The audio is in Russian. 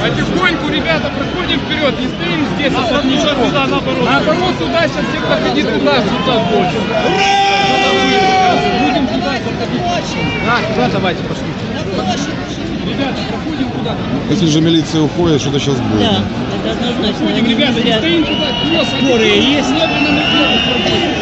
Потихоньку, ребята, проходим вперед, не стоим здесь, а сразу сюда, сюда, наоборот. Наоборот, сюда, сейчас все проходи туда, сюда больше. Ура! Будем туда заходить. А, куда давайте пошли. Ребята, проходим куда-то. Если же милиция уходит, что-то сейчас будет. Да, это однозначно. Проходим, ребята, не стоим туда. Скорые есть. Медленно, медленно, проходим.